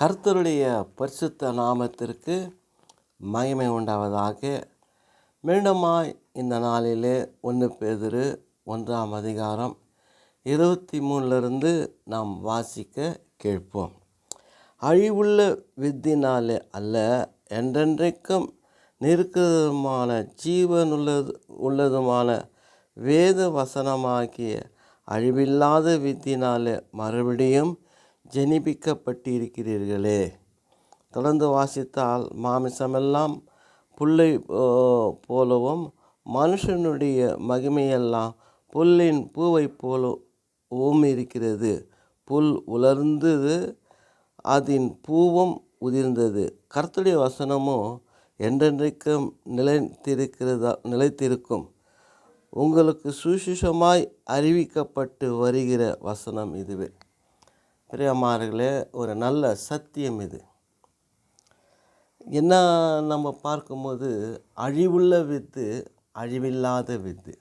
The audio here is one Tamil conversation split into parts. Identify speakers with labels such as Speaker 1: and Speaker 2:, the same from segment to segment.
Speaker 1: கர்த்தருடைய பரிசுத்த நாமத்திற்கு மகிமை உண்டாவதாக. மீண்டுமாய் இந்த நாளிலே ஒன்று பேதிரு ஒன்றாம் அதிகாரம் இருபத்தி மூணுலேருந்து நாம் வாசிக்க கேட்போம். அழிவுள்ள வித்தினாலே அல்ல என்றென்றைக்கும் நிற்கிறதுமான ஜீவனுள்ளது உள்ளதுமான வேத வசனமாகிய அழிவில்லாத வித்தினாலே மறுபடியும் ஜெனிபிக்கப்பட்டிருக்கிறீர்களே. தொடர்ந்து வாசித்தால் மாமிசமெல்லாம் புல்லை போலவும் மனுஷனுடைய மகிமையெல்லாம் புல்லின் பூவை போலவும் இருக்கிறது. புல் உலர்ந்தது அதன் பூவும் உதிர்ந்தது. கருத்துடைய வசனமும் என்றென்றைக்கும் நிலைத்திருக்கிறதா நிலைத்திருக்கும். உங்களுக்கு சுசிஷமாய் அறிவிக்கப்பட்டு வருகிற வசனம் இதுவே. பிரியமார்களே ஒரு நல்ல சத்தியம் இது. என்ன நம்ம பார்க்கும்போது அழிவுள்ள வித்து அழிவில்லாத வித்து.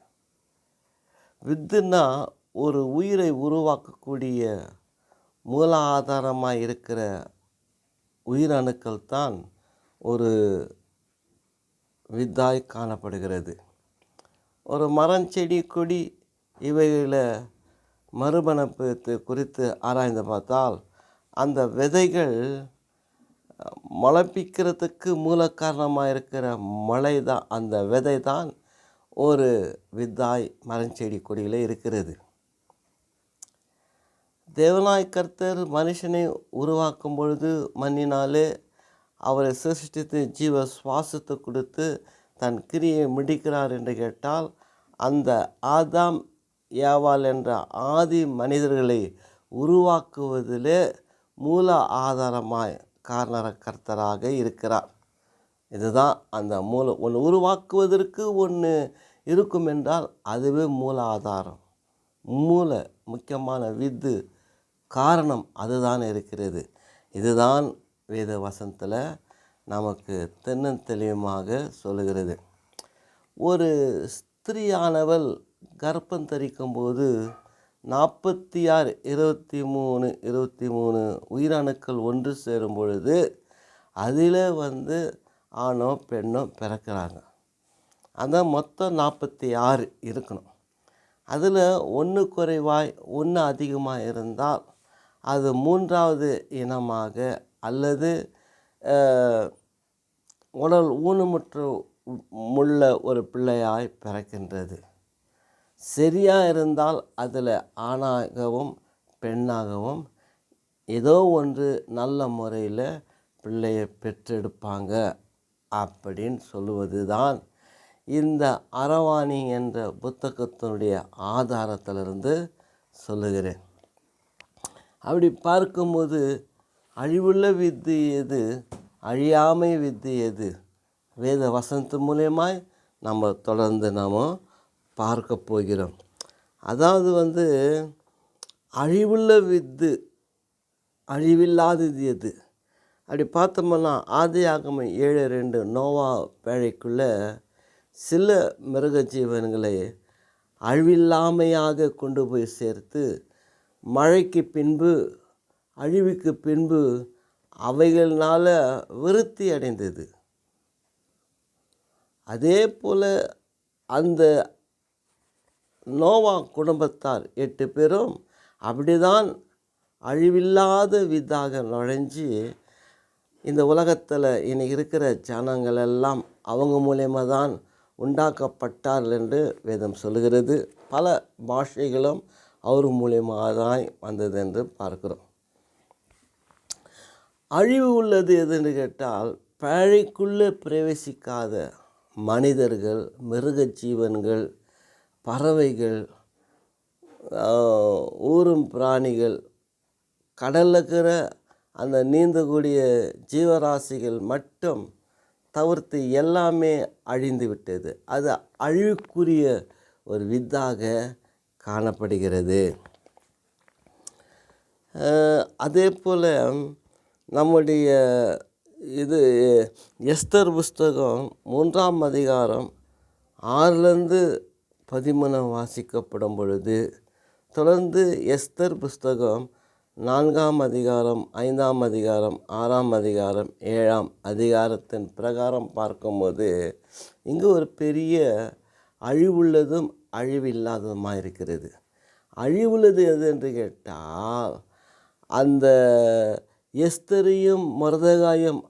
Speaker 1: வித்துன்னா ஒரு உயிரை உருவாக்கக்கூடிய மூல ஆதாரமாக இருக்கிற உயிரணுக்கள் தான் ஒரு வித்தாய் காணப்படுகிறது. ஒரு மரம் செடி கொடி இவைகளை மறுபணப்பு குறித்து ஆராய்ந்து பார்த்தால் அந்த விதைகள் முளைப்பிக்கிறதுக்கு மூல காரணமாக இருக்கிற மழை தான் அந்த விதை தான் ஒரு வித்தாய் மரஞ்செடி கொடியில் இருக்கிறது. தேவனாய் கர்த்தர் மனுஷனை உருவாக்கும் பொழுது மண்ணினாலே அவரை சிருஷ்டித்து ஜீவ சுவாசத்தை கொடுத்து தன் கிரியை முடிக்கிறார் என்று கேட்டால் அந்த ஆதாம் ஏவாள் என்ற ஆதி மனிதர்களை உருவாக்குவதிலே மூல ஆதாரமாய் காரணர கர்த்தராக இருக்கிறார். இதுதான் அந்த மூல ஒன்று உருவாக்குவதற்கு ஒன்று இருக்கும் என்றால் அதுவே மூல ஆதாரம். மூல முக்கியமான வித்து காரணம் அதுதான் இருக்கிறது. இதுதான் வேத வசனத்தில் நமக்கு தென்னந்தெளிவுமாக சொல்லுகிறது. ஒரு ஸ்திரியானவள் கர்ப்பம் தரிக்கும் போது நாற்பத்தி ஆறு இருபத்தி மூணு இருபத்தி மூணு உயிரணுக்கள் ஒன்று சேரும் பொழுது அதில் வந்து ஆணோ பெண்ணோ பிறக்கிறாங்க. அந்த மொத்தம் நாற்பத்தி ஆறு இருக்கணும். அதில் ஒன்று குறைவாய் ஒன்று அதிகமாக இருந்தால் அது மூன்றாவது இனமாக அல்லது உடல் ஊனமுற்ற முள்ள ஒரு பிள்ளையாய் பிறக்கின்றது. சரியாக இருந்தால் அதில் ஆணாகவும் பெண்ணாகவும் ஏதோ ஒன்று நல்ல முறையில் பிள்ளையை பெற்றெடுப்பாங்க அப்படின்னு சொல்லுவது தான் இந்த அரவாணி என்ற புத்தகத்தினுடைய ஆதாரத்திலிருந்து சொல்லுகிறேன். அப்படி பார்க்கும்போது அழிவுள்ள வித்து எது அழியாமை வித்து எது? வேத வசனத்து மூலியமாய் நம்ம தொடர்ந்து நாம் பார்க்க போகிறோம். அதாவது வந்து அழிவுள்ள வித்து அழிவில்லாதது எது? அப்படி பார்த்தோம்னா ஆதி ஆகமம் ஏழு ரெண்டு நோவா பேழைக்குள்ளே சில மிருக ஜீவன்களை அழிவில்லாமையாக கொண்டு போய் சேர்த்து மழைக்கு பின்பு அழிவுக்கு பின்பு அவைகள்னால விருத்தி அடைந்தது. அதே போல் அந்த நோவா குடும்பத்தார் எட்டு பேரும் அப்படிதான் அழிவில்லாத விதாக நுழைஞ்சு இந்த உலகத்தில் இனி இருக்கிற ஜனங்கள் எல்லாம் அவங்க மூலயமா தான் உண்டாக்கப்பட்டார்கள் என்று வேதம் சொல்லுகிறது. பல பாஷைகளும் அவர் மூலியமாக தான் வந்தது என்று பார்க்கிறோம். அழிவு உள்ளது எதுன்னு கேட்டால் பழைக்குள்ளே பிரவேசிக்காத மனிதர்கள் மிருக ஜீவன்கள் பறவைகள் ஊறும் ஊரும் பிராணிகள் கடலில் இருக்கிற அந்த நீந்தக்கூடிய ஜீவராசிகள் மட்டும் தவிர்த்து எல்லாமே அழிந்து விட்டது. அது அழிவுக்குரிய ஒரு வித்தாக காணப்படுகிறது. அதே போல் நம்முடைய இது எஸ்தர் புஸ்தகம் மூன்றாம் அதிகாரம் ஆறுலேருந்து பதிமூணு வாசிக்கப்படும் பொழுது தொடர்ந்து எஸ்தர் புஸ்தகம் நான்காம் அதிகாரம் ஐந்தாம் அதிகாரம் ஆறாம் அதிகாரம் ஏழாம் அதிகாரத்தின் பிரகாரம் பார்க்கும்போது இங்கு ஒரு பெரிய அழிவுள்ளதும் அழிவில்லாததுமாக இருக்கிறது. அழிவுள்ளது எது என்று கேட்டால் அந்த எஸ்தரையும் மருதகாயும்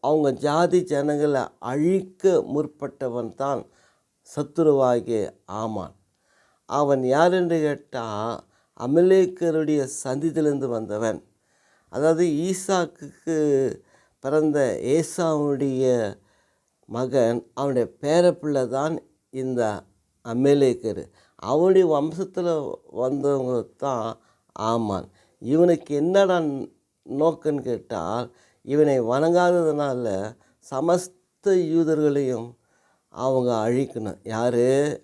Speaker 1: அவங்க ஜாதி ஜனங்களை அழிக்க முற்பட்டவன் தான் சத்துருவாகிய ஆமான். அவன் யார் என்று கேட்டால் அமலேக்கருடைய சந்தித்திலிருந்து வந்தவன். அதாவது ஈசாக்கு பிறந்த ஏசாவுடைய மகன் அவனுடைய பேரப்பிள்ளை தான் இந்த அமலேக்கர். அவனுடைய வம்சத்தில் வந்தவங்க தான் ஆமான். இவனுக்கு என்னடா நோக்கன்னு கேட்டால் இவனை வணங்காததுனால சமஸ்த யூதர்களையும் அவங்க அழிக்கணும். யார்?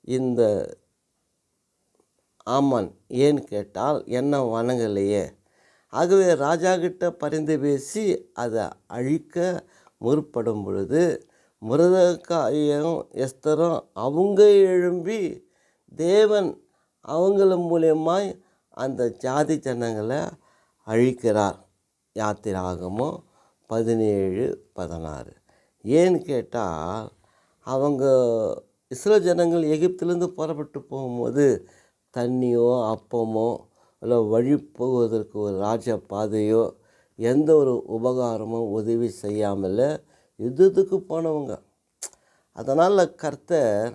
Speaker 1: இந்த ஆமான். ஏன்னு கேட்டால் என்ன வணங்கலையே? ஆகவே ராஜா கிட்ட பரிந்து பேசி அதை அழிக்க முற்படும் பொழுது முருதக்காயும் எஸ்தரும் அவங்க எழும்பி தேவன் அவங்கள மூலியமாய் அந்த ஜாதி ஜனங்களை அழிக்கிறார். யாத்திராகமோ பதினேழு பதினாறு. ஏன்னு கேட்டால் அவங்க இஸ்ரோ ஜனங்கள் எகிப்திலேருந்து புறப்பட்டு போகும்போது தண்ணியோ அப்பமோ இல்லை வழி போவதற்கு ஒரு ராஜ பாதையோ எந்த ஒரு உபகாரமும் உதவி செய்யாமல் யுத்தத்துக்கு போனவங்க. அதனால் கர்த்தர்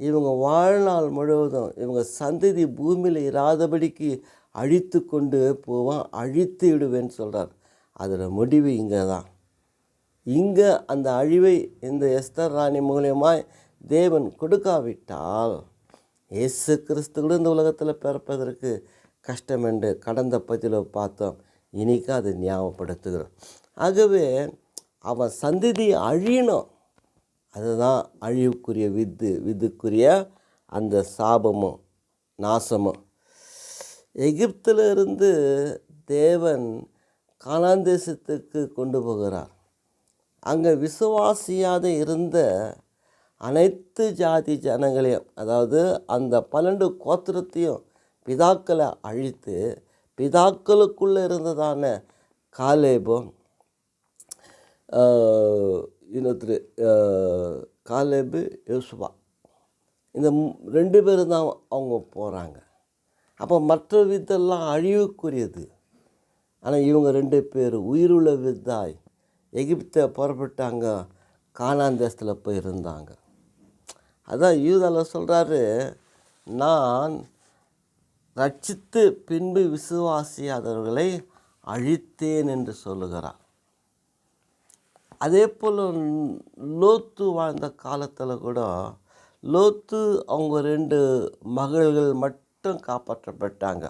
Speaker 1: இவங்க வாழ்நாள் முழுவதும் இவங்க சந்ததி பூமியில் இராதபடிக்கு அழித்து கொண்டு போவான் அழித்து விடுவேன்னு சொல்கிறார் அதில் முடிவு இங்கே தான் இங்கே அந்த அழிவை இந்த எஸ்தர் ராணி மூலியமாய் தேவன் கொடுக்காவிட்டால் இயேசு கிறிஸ்து கூட இந்த உலகத்தில் பிறப்பதற்கு கஷ்டம் என்று கடந்த பதில பார்த்தோம். இன்னைக்கு அதை ஞாபகப்படுத்துகிறோம். ஆகவே அவன் சந்ததி அழியணும். அதுதான் அழிவுக்குரிய வித்து வித்துக்குரிய அந்த சாபமும் நாசமும். எகிப்தில் இருந்து தேவன் காலாந்தேசத்துக்கு கொண்டு போகிறார். அங்கே விசுவாசியாக இருந்த அனைத்து ஜாதி ஜனங்களையும் அதாவது அந்த பன்னெண்டு கோத்திரத்தையும் பிதாக்களை அழித்து பிதாக்களுக்குள்ளே இருந்ததான காலேபும் இன்னொருத்தர் காலேபு யோசுவா. இந்த ரெண்டு பேரும் தான் அவங்க போகிறாங்க அப்போ மற்ற வித்தெல்லாம் அழிவுக்குரியது. ஆனால் இவங்க ரெண்டு பேர் உயிருள்ள வித்தாய் எகிப்தை புறப்பட்டாங்க கானான் தேசத்தில் போய் இருந்தாங்க. அதான் யூதாவில் சொல்கிறாரு நான் ரட்சித்து பின்பு விசுவாசியாதவர்களை அழித்தேன் என்று சொல்லுகிறார். அதே போல் லோத்து வாழ்ந்த காலத்தில் கூட லோத்து அவங்க ரெண்டு மகள்கள் மட்டும் காப்பாற்றப்பட்டாங்க.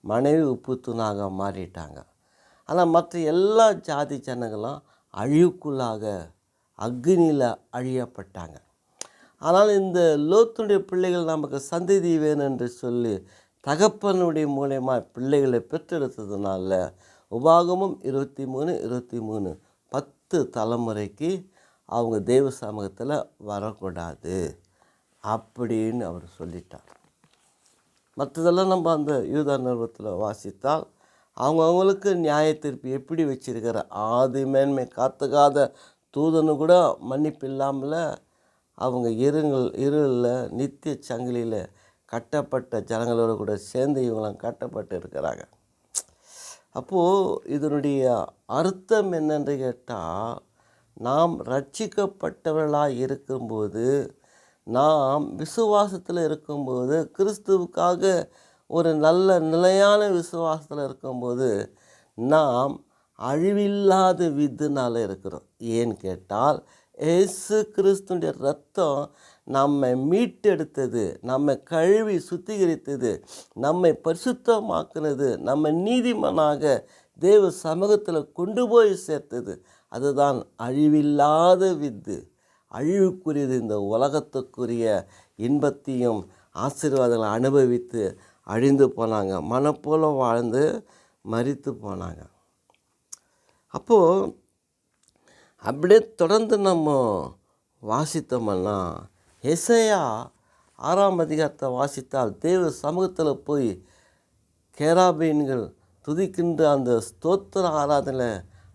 Speaker 1: மனைவி உப்பு தூணாக மாறிட்டாங்க. ஆனால் மற்ற எல்லா ஜாதி ஜனங்களும் அழிவுக்குள்ளாக அக்னியில் அழியப்பட்டாங்க. ஆனால் இந்த லோத்துடைய பிள்ளைகள் நமக்கு சந்ததி வேணும் என்று சொல்லி தகப்பனுடைய மூலயமா பிள்ளைகளை பெற்றெடுத்ததுனால உபாகமும் இருபத்தி மூணு இருபத்தி மூணு பத்து தலைமுறைக்கு அவங்க தெய்வ சமூகத்தில் வரக்கூடாது அப்படின்னு அவர் சொல்லிட்டார். மற்றதெல்லாம் நம்ம அந்த யூதா நிறுவத்தில் வாசித்தால் அவங்கவுங்களுக்கு நியாய தீர்ப்பு எப்படி வச்சிருக்கிற? ஆதி மேன்மை காத்துக்காத தூதனு கூட மன்னிப்பு இல்லாமல் அவங்க இருங்கள் இருளில் நித்திய சங்கிலியில் கட்டப்பட்ட ஜனங்களோடு கூட சேர்ந்து இவங்களாம் கட்டப்பட்டு இருக்கிறாங்க. அப்போது இதனுடைய அர்த்தம் என்னென்று கேட்டால் நாம் ரட்சிக்கப்பட்டவர்களாக இருக்கும்போது நாம் விசுவாசத்தில் இருக்கும்போது கிறிஸ்துவுக்காக ஒரு நல்ல நிலையான விசுவாசத்தில் இருக்கும்போது நாம் அழிவில்லாத வித்துனால இருக்கிறோம். ஏன்னு கேட்டால் இயேசு கிறிஸ்துடைய ரத்தம் நம்மை மீட்டெடுத்தது நம்மை கழுவி சுத்திகரித்தது நம்மை பரிசுத்தமாக்குனது நம்ம நீதிமனாக தேவ சமூகத்தில் கொண்டு போய் சேர்த்தது. அதுதான் அழிவில்லாத வித்து. அழிவுக்குரியது இந்த உலகத்துக்குரிய இன்பத்தையும் ஆசீர்வாதங்களை அனுபவித்து அழிந்து போனாங்க. மனப்போல வாழ்ந்து மறித்து போனாங்க. அப்போது அப்படியே தொடர்ந்து நம்ம வாசித்தோம்னா எசையா ஆறாம் அதிகாரத்தை வாசித்தால் தேவ சமூகத்தில் போய் கேராபீன்கள் துதிக்கின்ற அந்த ஸ்தோத்திர ஆராதனை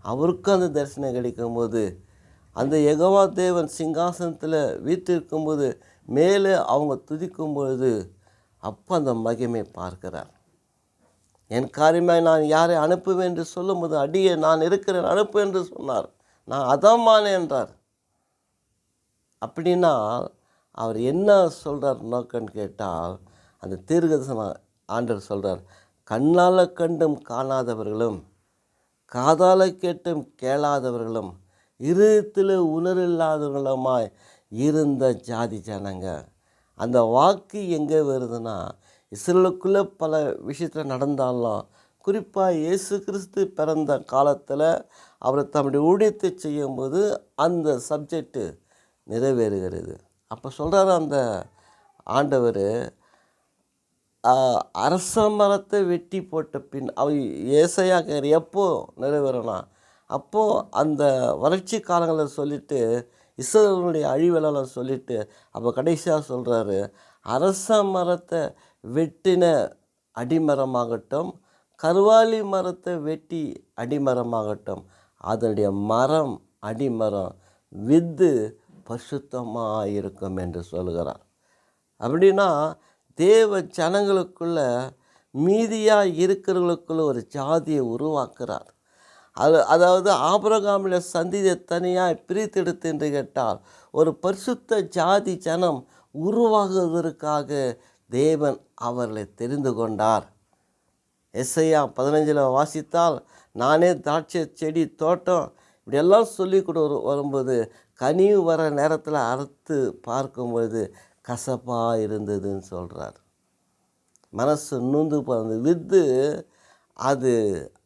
Speaker 1: அவருக்கும் அந்த தரிசனம் கிடைக்கும்போது அந்த எகவா தேவன் சிங்காசனத்தில் வீற்றிருக்கும்போது மேலே அவங்க துதிக்கும் பொழுது அப்போ அந்த மகிமை பார்க்கிறார். என் காரியமாக நான் யாரை அனுப்புவேன் என்று சொல்லும்போது அடியே நான் இருக்கிறேன் அனுப்பு என்று சொன்னார். நான் அதமானேன் என்றார். அப்படின்னா அவர் என்ன சொல்கிறார் நோக்கன்னு கேட்டால் அந்த தீர்க்கதர்சன ஆண்டவர் சொல்கிறார் கண்ணால் கண்டும் காணாதவர்களும் காதால் கேட்டும் கேளாதவர்களும் இருத்தில் உணரில்லாதவர்களுமாய் இருந்த ஜாதி ஜனங்க. அந்த வாக்கு எங்கே வருதுன்னா இஸ்ரேலுக்குள்ளே பல விஷயத்தில் நடந்தாலும் குறிப்பாக இயேசு கிறிஸ்து பிறந்த காலத்தில் அவர் தம்முடைய ஊழியத்தை செய்யும்போது அந்த சப்ஜெக்டு நிறைவேறுகிறது. அப்போ சொல்கிறார் அந்த ஆண்டவர் அரச மரத்தை வெட்டி போட்ட பின் அவர் ஏசையாக எப்போது எப்போ நிறைவேறணும் அப்போது அந்த வறட்சி காலங்களில் சொல்லிவிட்டு இஸ்ரேலுடைய அழிவெல்லாம் சொல்லிட்டு அப்போ கடைசியாக சொல்கிறாரு அரச மரத்தை வெட்டின அடிமரமாகட்டும் கருவாலி மரத்தை வெட்டி அடிமரமாகட்டும் அதனுடைய மரம் அடிமரம் வித்து பசுத்தமாக இருக்கும் என்று சொல்கிறார் அப்படின்னா தேவ ஜனங்களுக்குள்ள மீதியாக இருக்கிறவங்களுக்குள்ள ஒரு ஜாதியை உருவாக்குறார். அது அதாவது ஆபரகாமில் சந்திதை தனியாக பிரித்தெடுத்து என்று கேட்டால் ஒரு பரிசுத்த ஜாதி ஜனம் உருவாகுவதற்காக தேவன் அவர்களை தெரிந்து கொண்டார். எஸ்ஐயா பதினஞ்சில் வாசித்தால் நானே திராட்சை செடி தோட்டம் இப்படியெல்லாம் சொல்லி கொடு வரும்போது கனிவு வர நேரத்தில் அறுத்து பார்க்கும்பொழுது கசப்பாக இருந்ததுன்னு சொல்கிறார் மனசு நூந்து போகிறது வித்து அது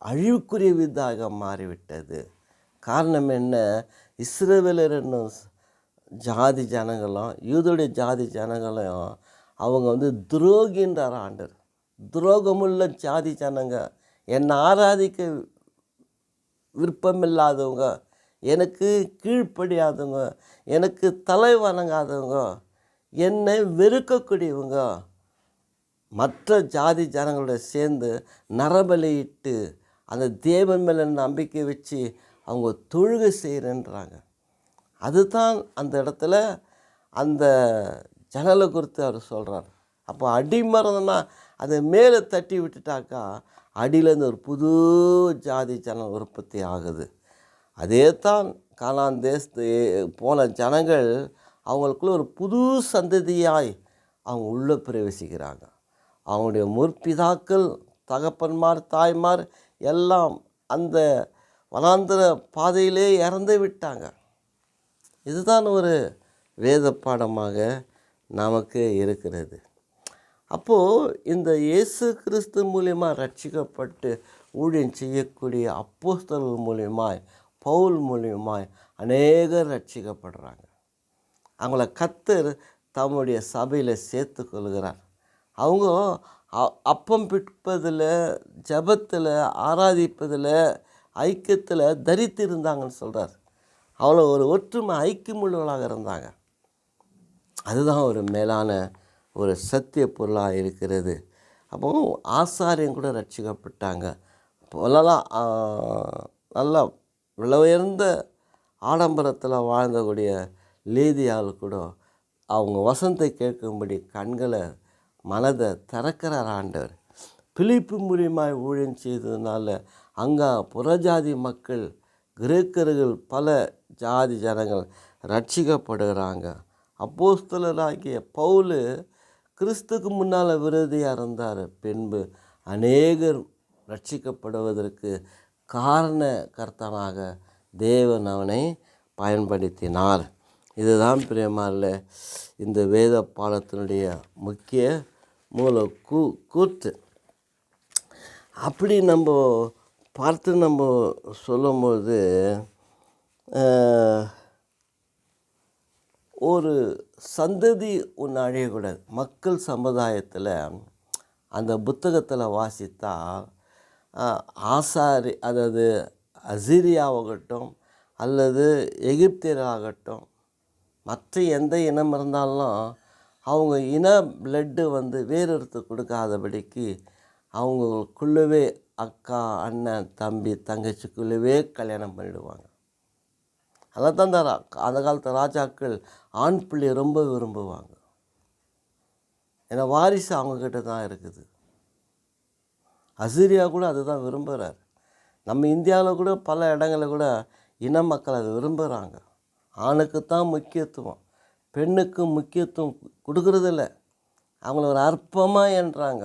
Speaker 1: அழிவுக்குரிய விதாக மாறிவிட்டது. காரணம் என்ன? இஸ்ரேவேலர் என்னும் ஜாதி ஜனங்களும் யூதருடைய ஜாதி ஜனங்களும் அவங்க வந்து துரோகின்றார் ஆண்டர் துரோகமுள்ள ஜாதி ஜனங்க. என்னை ஆராதிக்க விருப்பமில்லாதவங்க. எனக்கு கீழ்ப்படியாதவங்க. எனக்கு தலை வணங்காதவங்க. என்னை வெறுக்கக்கூடியவங்க. மற்ற ஜாதி ஜனங்களோட சேர்ந்து நரபலியிட்டு அந்த தேவன் மேலே நம்பிக்கை வச்சு அவங்க தொழுகை செய்கிறேன்றாங்க. அதுதான் அந்த இடத்துல அந்த ஜனலை குறித்து அவர் சொல்கிறார் அப்போ அடிமரம்னா அதை மேலே தட்டி விட்டுட்டாக்கா அடியிலேருந்து ஒரு புது ஜாதி ஜனம் உற்பத்தி ஆகுது. அதே தான் காலான் தேசத்து போன ஜனங்கள் அவங்களுக்குள்ள ஒரு புது சந்ததியாய் அவங்க உள்ளே பிரவேசிக்கிறாங்க. அவங்களுடைய முற்பிதாக்கள் தகப்பன்மார் தாய்மார் எல்லாம் அந்த வனாந்திர பாதையிலே இறந்து விட்டாங்க. இதுதான் ஒரு வேத பாடமாக நமக்கு இருக்கிறது. அப்போது இந்த இயேசு கிறிஸ்து மூலியமா ரட்சிக்கப்பட்டு ஊழியம் செய்யக்கூடிய அப்போஸ்தல் மூலியமாய் பவுல் மூலியமாய் அநேகர் ரட்சிக்கப்படுறாங்க அவங்கள கத்தர் தம்முடைய சபையில் சேர்த்து கொள்கிறார். அவங்க அப்பம் பிற்பதில் ஜெபத்தில் ஆராதிப்பதில் ஐக்கியத்தில் தரித்து இருந்தாங்கன்னு சொல்கிறார் அவ்வளோ ஒரு ஒற்றுமை ஐக்கியமுள்ளவர்களாக இருந்தாங்க. அதுதான் ஒரு மேலான ஒரு சத்திய பொருளாக இருக்கிறது. அப்போ ஆசாரியம் கூட ரட்சிக்கப்பட்டாங்க. இப்போலாம் நல்லா விலை உயர்ந்த ஆடம்பரத்தில் வாழ்ந்தக்கூடிய லேதியால் கூட அவங்க வசந்தை கேட்கும்படி கண்களை மனதை திறக்கிறார் ஆண்டவர். பிலிப்பு மூலியமாக ஊழியம் செய்ததுனால அங்கே புறஜாதி மக்கள் கிரேக்கர்கள் பல ஜாதி ஜனங்கள் ரட்சிக்கப்படுகிறாங்க அப்போஸ்தலராகிய பவுல் கிறிஸ்துக்கு முன்னால் விரோதியாக இருந்தார். பின்பு அநேகர் ரட்சிக்கப்படுவதற்கு காரண கர்த்தனாக தேவன் அவனை பயன்படுத்தினார். இதுதான் பிரியமாரில் இந்த வேத பாடத்தினுடைய முக்கிய மூளை கூ கூத்து. அப்படி நம்ம பார்த்து நம்ம சொல்லும்போது ஒரு சந்ததி ஒன்று அழியக்கூடாது. மக்கள் சமுதாயத்தில் அந்த புத்தகத்தில் வாசித்தா ஆசாரி அதாவது அசிரியாவாகட்டும் அல்லது எகிப்தியராகட்டும் மற்ற எந்த இனம் இருந்தாலும் அவங்க இன பிளட்டு வந்து வேறொருத்த கொடுக்காதபடிக்கு அவங்களுக்குள்ளவே அக்கா அண்ணன் தம்பி தங்கச்சிக்குள்ளவே கல்யாணம் பண்ணிடுவாங்க. அதான் தான் இந்த அந்த காலத்து ராஜாக்கள் ஆண் பிள்ளையை ரொம்ப விரும்புவாங்க. ஏன்னா வாரிசு அவங்கக்கிட்ட தான் இருக்குது. அசிரியா கூட அதுதான் விரும்புகிறார் நம்ம இந்தியாவில் கூட பல இடங்களில் கூட இன மக்கள் அதை விரும்புகிறாங்க ஆணுக்கு தான் முக்கியத்துவம். பெண்ணுக்கு முக்கியத்துவம் கொடுக்கறதில்ல. அவங்கள ஒரு அற்பமாக என்றாங்க.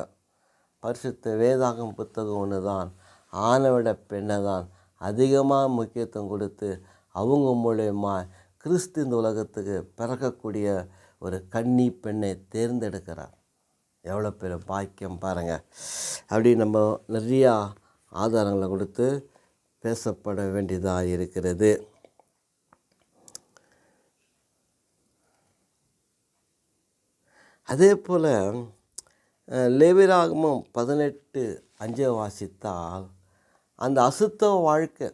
Speaker 1: பரிசுத்த வேதாகம் புத்தகம் ஒன்று தான் ஆணை விட பெண்ணை தான் அதிகமாக முக்கியத்துவம் கொடுத்து அவங்க மூலயமா கிறிஸ்து இந்த உலகத்துக்கு பிறக்கக்கூடிய ஒரு கன்னி பெண்ணை தேர்ந்தெடுக்கிறார். எவ்வளோ பெரிய பாக்கியம் பாருங்கள் அப்படி நம்ம நிறையா ஆதாரங்களை கொடுத்து பேசப்பட வேண்டியதாக இருக்கிறது. அதே போல் லேவிராகமும் பதினெட்டு அஞ்சை வாசித்தால் அந்த அசுத்த வாழ்க்கை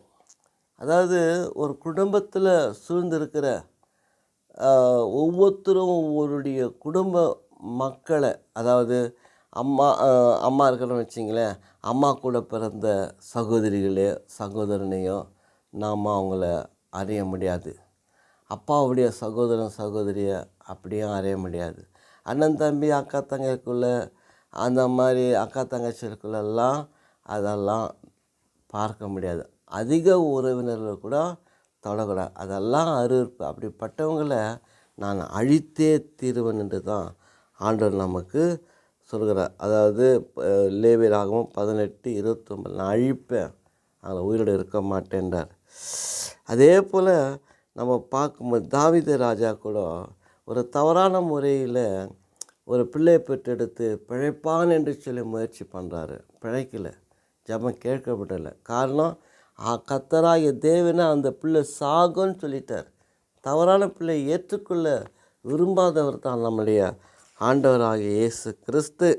Speaker 1: அதாவது ஒரு குடும்பத்தில் சூழ்ந்திருக்கிற ஒவ்வொருத்தரும் ஒவ்வொருடைய குடும்ப மக்களை அதாவது அம்மா அம்மா இருக்கிறன்னு வச்சிங்களேன் அம்மா கூட பிறந்த சகோதரிகளே சகோதரனையோ நாம் அவங்கள அறிய முடியாது. அப்பாவுடைய சகோதரன் சகோதரியை அப்படியும் அறிய முடியாது. அண்ணன் தம்பி அக்கா தங்கைக்குள்ள அந்த மாதிரி அக்கா தங்கச்சிக்குள்ளெல்லாம் அதெல்லாம் பார்க்க முடியாது. அதிக உறவினர்கள் கூட தொடக்கூடாது. அதெல்லாம் அருவருப்பு. அப்படிப்பட்டவங்களை நான் அழித்தே தீருவேன் என்று தான் ஆண்டவர் நமக்கு சொல்கிறார். அதாவது லேவியராகவும் பதினெட்டு இருபத்தொம்பது நான் அழிப்பேன். அதில் உயிரோடு இருக்க மாட்டேன்றார். அதே போல் நம்ம பார்க்கும்போது தாவித ராஜா கூட ஒரு தவறான முறையில் ஒரு பிள்ளையை பெற்றெடுத்து பிழைப்பான் என்று சொல்லி முயற்சி பண்ணுறாரு பிழைக்கல. ஜபம் கேட்கப்படலை காரணம் ஆ, கர்த்தராகிய தேவனை அந்த பிள்ளை சாகும்னு சொல்லிட்டார். தவறான பிள்ளை ஏற்றுக்கொள்ள விரும்பாதவர் தான் நம்முடைய ஆண்டவராகிய இயேசு கிறிஸ்து.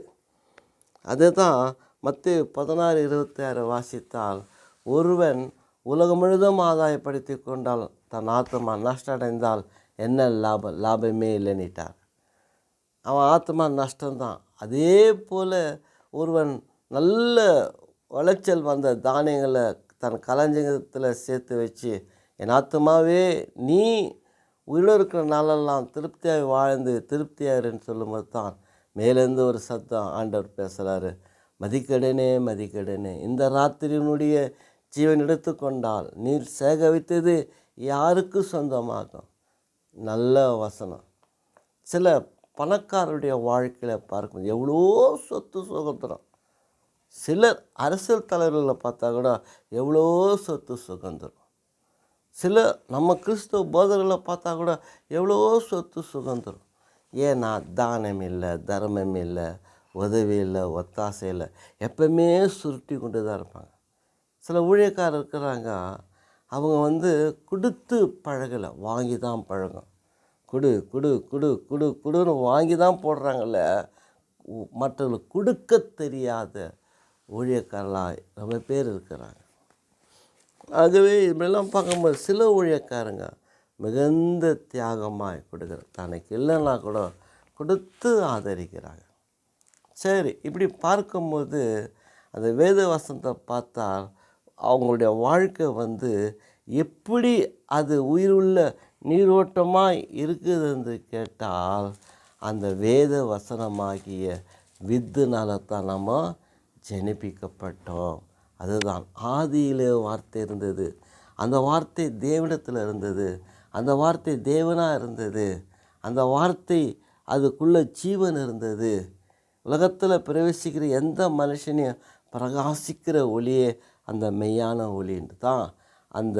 Speaker 1: அதுதான் மத்திய பதினாறு இருபத்தி ஆறு வாசித்தால் ஒருவன் உலகம் முழுதும் ஆதாயப்படுத்தி கொண்டால் தன் ஆத்மா நஷ்டம் அடைந்தால் என்ன லாபம் லாபமே இல்லைன்னுட்டார் அவன் ஆத்மா நஷ்டம்தான் அதே போல் ஒருவன் நல்ல விளைச்சல் வந்த தானியங்களை தன் களஞ்சியத்தில் சேர்த்து வச்சு என் ஆத்மாவே நீ உயிரோடு இருக்கிற நாளெல்லாம் திருப்தியாக வாழ்ந்து திருப்தியாயிருன்னு சொல்லும்போது தான் மேலேருந்து ஒரு சத்தம் ஆண்டவர் பேசுகிறாரு மதிக்கடனே மதிக்கடனே. இந்த ராத்திரியினுடைய ஜீவன் எடுத்துக்கொண்டால் நீர் சேகரித்தது யாருக்கு சொந்தமாகும்? நல்ல வசனம். சில பணக்காரருடைய வாழ்க்கையில் பார்க்கும்போது எவ்வளோ சொத்து சுதந்திரம். சிலர் அரசியல் தலைவர்களை பார்த்தா கூட எவ்வளோ சொத்து சுதந்திரம். சில நம்ம கிறிஸ்துவ போதர்களை பார்த்தா கூட எவ்வளோ சொத்து சுதந்திரம். ஏன்னா தானம் இல்லை தர்மம் இல்லை உதவி இல்லை ஒத்தாசை இல்லை எப்பவுமே சுருட்டி கொண்டு தான் இருப்பாங்க. சில ஊழியக்காரர் இருக்கிறாங்க அவங்க வந்து கொடுத்து பழகலை. வாங்கி தான் பழகும். குடு குடு குடு குடு குடுன்னு வாங்கி தான் போடுறாங்கல்ல. மற்றவர்களுக்கு கொடுக்க தெரியாத ஊழியக்காரலாம் ரொம்ப பேர் இருக்கிறாங்க. ஆகவே இப்படிலாம் பார்க்கும்போது சில ஊழியக்காரங்க மிகுந்த தியாகமாக கொடுக்குற தனக்கு இல்லைன்னா கூட கொடுத்து ஆதரிக்கிறாங்க. சரி இப்படி பார்க்கும்போது அந்த வேத வசனத்தை பார்த்தால் அவங்களுடைய வாழ்க்கை வந்து எப்படி அது உயிருள்ள நீரோட்டமாக இருக்குது என்று கேட்டால் அந்த வேத வசனமாகிய வித்துனால தான் நம்ம ஜெனிப்பிக்கப்பட்டோம். அதுதான். ஆதியிலே வார்த்தை இருந்தது. அந்த வார்த்தை தேவனிடத்தில் இருந்தது. அந்த வார்த்தை தேவனாக இருந்தது. அந்த வார்த்தை அதுக்குள்ளே ஜீவன் இருந்தது. உலகத்தில் பிரவேசிக்கிற எந்த மனுஷனையும் பிரகாசிக்கிற ஒளியே அந்த மெய்யான ஒளின்ட்டு தான் அந்த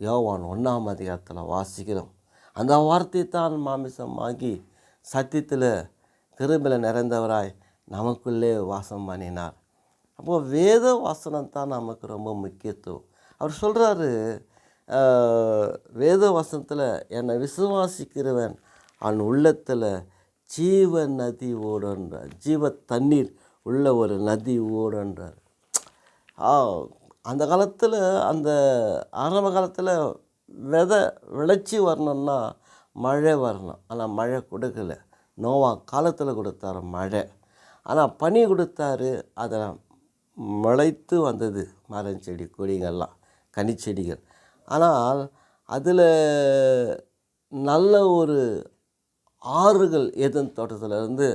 Speaker 1: யோவான் ஒன்றாம் அதிகாரத்தில் வாசிக்கிறோம். அந்த வார்த்தை தான் மாமிசமாகி சத்தியத்தில் கிருபில் நிறைந்தவராய் நமக்குள்ளே வாசம் பண்ணினார். அப்போது வேத வசனம் தான் நமக்கு ரொம்ப முக்கியத்துவம். அவர் சொல்கிறாரு வேத வசனத்தில் என்னை விசுவாசிக்கிறவன் அவன் உள்ளத்தில் ஜீவ நதி ஓடுன்றார் ஜீவ தண்ணீர் உள்ள ஒரு நதி ஓடுன்றார் அந்த காலத்தில் அந்த ஆரம்ப காலத்தில் விதை விளைச்சி வரணும்னா மழை வரணும். ஆனால் மழை கொடுக்கல. நோவா காலத்தில் கொடுத்தாரு மழை. ஆனால் பனி கொடுத்தாரு அதை முளைத்து வந்தது. மரம் செடி கொடிகள்லாம் கனிச்செடிகள். ஆனால் அதில் நல்ல ஒரு ஆறுகள் ஏதன் தோட்டத்தில் இருந்து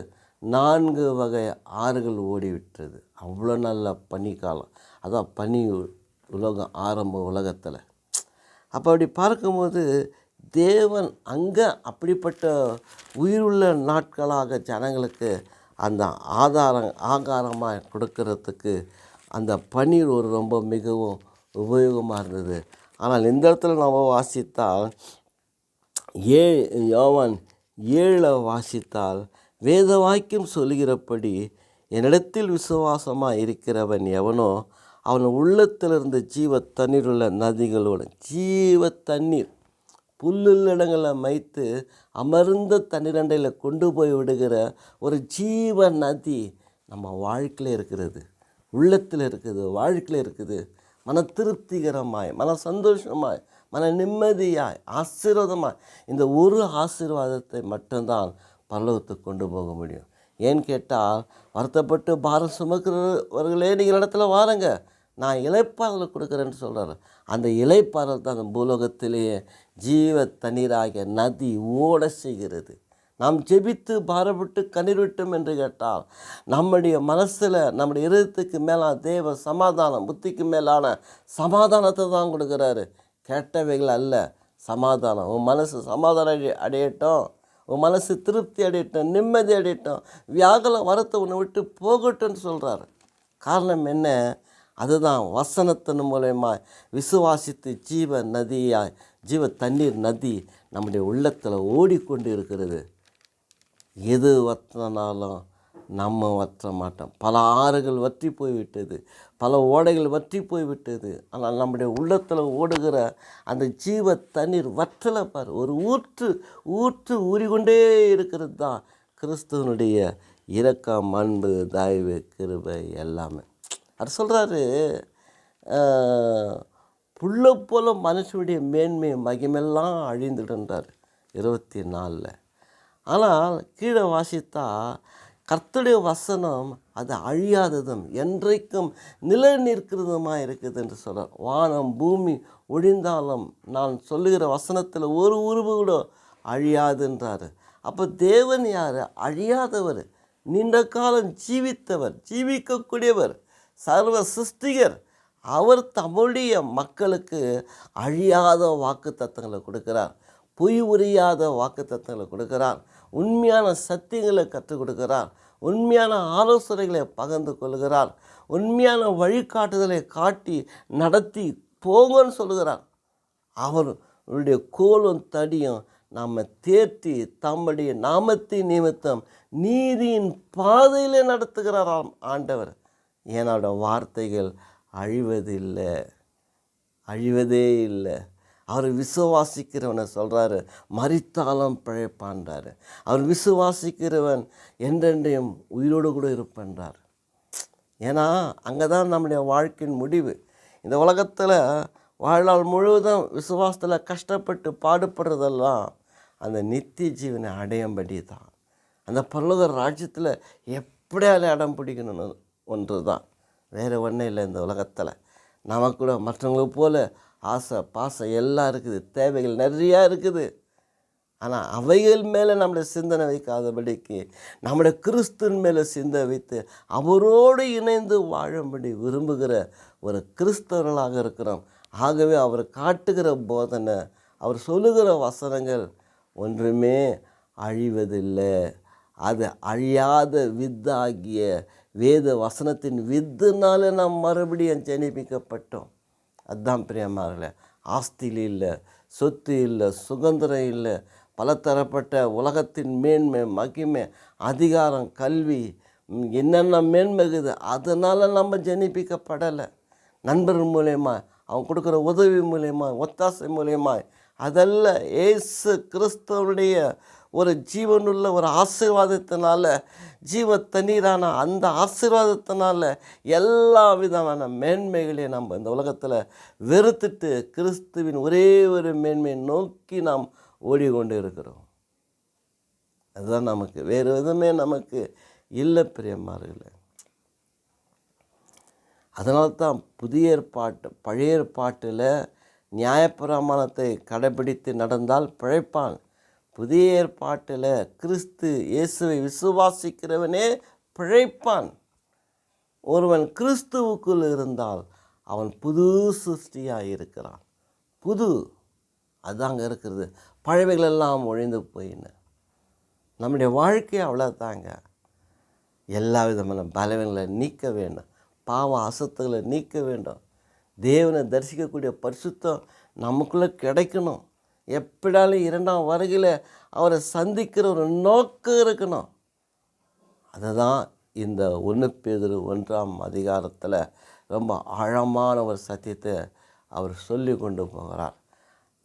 Speaker 1: நான்கு வகை ஆறுகள் ஓடிவிட்டது. அவ்வளோ நல்ல பனிக்காலம். அதான் பனி உலகம் ஆரம்ப உலகத்தில். அப்போ அப்படி பார்க்கும்போது தேவன் அங்கே அப்படிப்பட்ட உயிருள்ள நாட்களாக ஜனங்களுக்கு அந்த ஆதாரம் ஆகாரமாக கொடுக்கறதுக்கு அந்த பன்னீர் ஒரு ரொம்ப மிகவும் உபயோகமாக இருந்தது. ஆனால் இந்த இடத்துல நம்ம வாசித்தால் ஏ யோவான் ஏழை வாசித்தால் வேத வாக்கியம் சொல்கிறபடி என்னிடத்தில் விசுவாசமாக இருக்கிறவன் எவனோ அவன் உள்ளத்திலிருந்து ஜீவ தண்ணீர் உள்ள நதிகளோட ஜீவ தண்ணீர் புல்லுள்ள இடங்களை மைத்து அமர்ந்த தண்ணீரண்டையில் கொண்டு போய் விடுகிற ஒரு ஜீவ நதி நம்ம வாழ்க்கையில் இருக்கிறது. உள்ளத்தில் இருக்குது வாழ்க்கையில் இருக்குது. மன திருப்திகரமாய் மன சந்தோஷமாய் மன நிம்மதியாய் ஆசீர்வாதமாய் இந்த ஒரு ஆசீர்வாதத்தை மட்டும்தான் பரலோகத்துக்கு கொண்டு போக முடியும். ஏன்னு கேட்டால் வருத்தப்பட்டு பாரம் சுமக்கிறவர்களே நீங்கள் இடத்துல வாருங்க. நான் இலைப்பாறல் கொடுக்குறேன்னு சொல்கிறார் அந்த இலைப்பாறல் தான் அந்த பூலோகத்திலேயே ஜீவ தண்ணீராகிய நதி ஓட செய்கிறது. நாம் ஜெபித்து பாரப்பட்டு கண்ணீர் விட்டோம் என்று கேட்டால் நம்முடைய மனசில் நம்முடைய இருதயத்துக்கு மேலான தேவ சமாதானம் புத்திக்கு மேலான சமாதானத்தை தான் கொடுக்குறாரு. கெட்டவைகள் அல்ல சமாதானம். உன் மனசு சமாதானம் அடையட்டும். உன் மனசு திருப்தி அடையட்டும் நிம்மதி அடையட்டும். வியாகல வரத்தை உன்னை விட்டு போகட்டும்னு சொல்கிறாரு காரணம் என்ன? அதுதான் வசனத்தின் மூலயமா விசுவாசித்து ஜீவ நதியாய் ஜீவ தண்ணீர் நதி நம்முடைய உள்ளத்தில் ஓடிக்கொண்டு இருக்கிறது எது வற்றினாலும் நம்ம வற்ற மாட்டோம். பல ஆறுகள் வற்றி போய்விட்டது பல ஓடைகள் வற்றி போய்விட்டது. ஆனால் நம்முடைய உள்ளத்தில் ஓடுகிற அந்த ஜீவ தண்ணீர் வற்றலை பார். ஒரு ஊற்று ஊற்று ஊறிக்கொண்டே இருக்கிறது தான் கிறிஸ்துவனுடைய இரக்கம் அன்பு தயவு கிருபை எல்லாமே. அவர் சொல்கிறாரு புல்ல போல மனுஷனுடைய மேன்மை மகிமெல்லாம் அழிந்துடுன்றார் இருபத்தி நாலில் ஆனால் கீழே வாசித்தா கர்த்தருடைய வசனம் அது அழியாததும் என்றைக்கும் நிலை நிற்கிறதுமா இருக்குது என்று சொல்கிறார் வானம் பூமி ஒழிந்தாலும் நான் சொல்லுகிற வசனத்தில் ஒரு உருவு கூட அழியாதுன்றார். அப்போ தேவன் யார்? அழியாதவர் நீண்ட காலம் ஜீவித்தவர் ஜீவிக்கக்கூடியவர். சர்வ சிருஷ்டிகர். அவர் தம்முடைய மக்களுக்கு அழியாத வாக்கு தத்துவங்களை கொடுக்கிறார். பொய் உரியாத வாக்கு தத்துவங்களை கொடுக்கிறார். உண்மையான சத்தியங்களை கற்றுக் கொடுக்கிறார். உண்மையான ஆலோசனைகளை பகிர்ந்து கொள்கிறார். உண்மையான வழிகாட்டுதலை காட்டி நடத்தி போங்கன்னு சொல்லுகிறார் அவருடைய கோலும் தடியும் நாம் தேர்த்தி தம்முடைய நாமத்தை நிமித்தம் நீதியின் பாதையில் நடத்துகிறாராம் ஆண்டவர். என்னோட வார்த்தைகள் அழிவதில்லை? அழிவதே இல்லை. அவர் விசுவாசிக்கிறவனை சொல்கிறாரு மறித்தாலும் பிழைப்பான்றாரு. அவர் விசுவாசிக்கிறவன் என்றென்றையும் உயிரோடு கூட இருப்பன்றார். ஏன்னா அங்கே தான் நம்முடைய வாழ்க்கையின் முடிவு. இந்த உலகத்தில் வாழ்நாள் முழுவதும் விசுவாசத்தில் கஷ்டப்பட்டு பாடுபடுறதெல்லாம் அந்த நித்திய ஜீவனை அடையும்படி தான் அந்த பரலோக ராஜ்யத்தில் எப்படியால அடம் பிடிக்கணும்னு ஒன்று தான் வேறு ஒன்றும் இல்லை இந்த உலகத்தில். நமக்கு கூட மற்றவங்களுக்கு போல் ஆசை பாசம் எல்லாம் இருக்குது. தேவைகள் நிறையா இருக்குது. ஆனால் அவைகள் மேலே நம்மளை சிந்தனை வைக்காதபடிக்கு நம்முடைய கிறிஸ்துவின் மேலே சிந்தை வைத்து அவரோடு இணைந்து வாழும்படி விரும்புகிற ஒரு கிறிஸ்தவர்களாக இருக்கிறோம். ஆகவே அவர் காட்டுகிற போதனை அவர் சொல்லுகிற வசனங்கள் ஒன்றுமே அழிவதில்லை. அது அழியாத வித்தாகிய வேத வசனத்தின் வித்துனால நாம் மறுபடியும் ஜனிப்பிக்கப்பட்டோம். அதுதான் பிரியமாகல ஆஸ்தியில் இல்லை சொத்து இல்லை சுதந்திரம் இல்லை பலதரப்பட்ட உலகத்தின் மேன்மை மகிமை அதிகாரம் கல்வி என்னென்ன மேன்மை இருக்குது அதனால் நம்ம ஜனிப்பிக்கப்படலை. நண்பர் மூலயமா அவன் கொடுக்குற உதவி மூலயமா ஒத்தாசை மூலயமா அதெல்லாம் ஏசு கிறிஸ்தவனுடைய ஒரு ஜீவனுள்ள ஒரு ஆசீர்வாதத்தினால ஜீவ தண்ணீரான அந்த ஆசீர்வாதத்தினால எல்லா விதமான மேன்மைகளையும் நம்ம இந்த உலகத்தில் வெறுத்துட்டு கிறிஸ்துவின் ஒரே ஒரு மேன்மையை நோக்கி நாம் ஓடிக்கொண்டு இருக்கிறோம். அதுதான் நமக்கு. வேறு விதமே நமக்கு இல்லை பிரியமார்களே. அதனால்தான் புதிய ஏற்பாட்டு பழைய ஏற்பாட்டில் நியாயப்பிரமாணத்தை கடைபிடித்து நடந்தால் பிழைப்பான். புதிய ஏற்பாட்டில் கிறிஸ்து இயேசுவை விசுவாசிக்கிறவனே பிழைப்பான். ஒருவன் கிறிஸ்துவுக்குள் இருந்தால் அவன் புது சிருஷ்டியாக இருக்கிறான். புது. அதாங்க இருக்கிறது. பழமைகள் எல்லாம் ஒழிந்து போயின. நம்முடைய வாழ்க்கை அவ்வளோதாங்க எல்லா விதமான பலவீனங்களை நீக்க வேண்டும். பாவ அசத்துகளை நீக்க வேண்டும். தேவனை தரிசிக்கக்கூடிய பரிசுத்தம் நமக்குள்ளே கிடைக்கணும். எப்படாலும் இரண்டாம் வருகையில் அவரை சந்திக்கிற ஒரு நோக்கம் இருக்கணும். அதை தான் இந்த ஒன்று பேதர் ஒன்றாம் அதிகாரத்தில் ரொம்ப ஆழமான ஒரு சத்தியத்தை அவர் சொல்லி கொண்டு போகிறார்.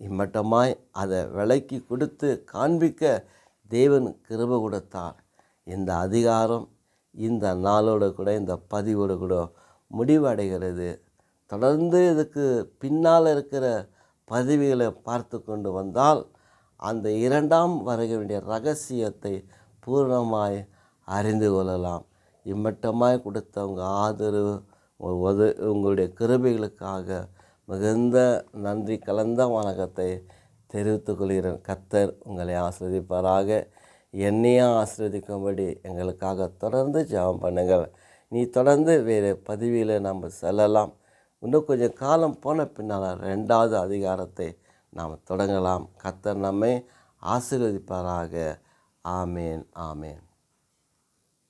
Speaker 1: இம்மட்டமாய் அதை விலக்கி கொடுத்து காண்பிக்க தேவன் கிருப கொடுத்தார். இந்த அதிகாரம் இந்த நாளோடு கூட இந்த பதிவோடு கூட முடிவடைகிறது. தொடர்ந்து இதுக்கு பின்னால் இருக்கிற பதிவுகளை பார்த்து கொண்டு வந்தால் அந்த இரண்டாம் வருக வேண்டிய ரகசியத்தை பூர்ணமாய் அறிந்து கொள்ளலாம். இம்மட்டமாய் கொடுத்த உங்கள் ஆதரவு உது உங்களுடைய கிருபைகளுக்காக மிகுந்த நன்றி கலந்த வணக்கத்தை தெரிவித்துக் கொள்கிறேன். கத்தர் உங்களை ஆசிர்வதிப்பாராக. என்னையும் ஆசிர்வதிக்கும்படி எங்களுக்காக தொடர்ந்து ஜெபம் பண்ணுங்கள். நீ தொடர்ந்து வேறு பதிவியில் நம்ம செல்லலாம். இன்னும் கொஞ்சம் காலம் போன பின்னால் ரெண்டாவது அதிகாரத்தை நாம் தொடங்கலாம். கத்தர் நம்மை ஆசீர்வதிப்பாராக. ஆமேன் ஆமேன்.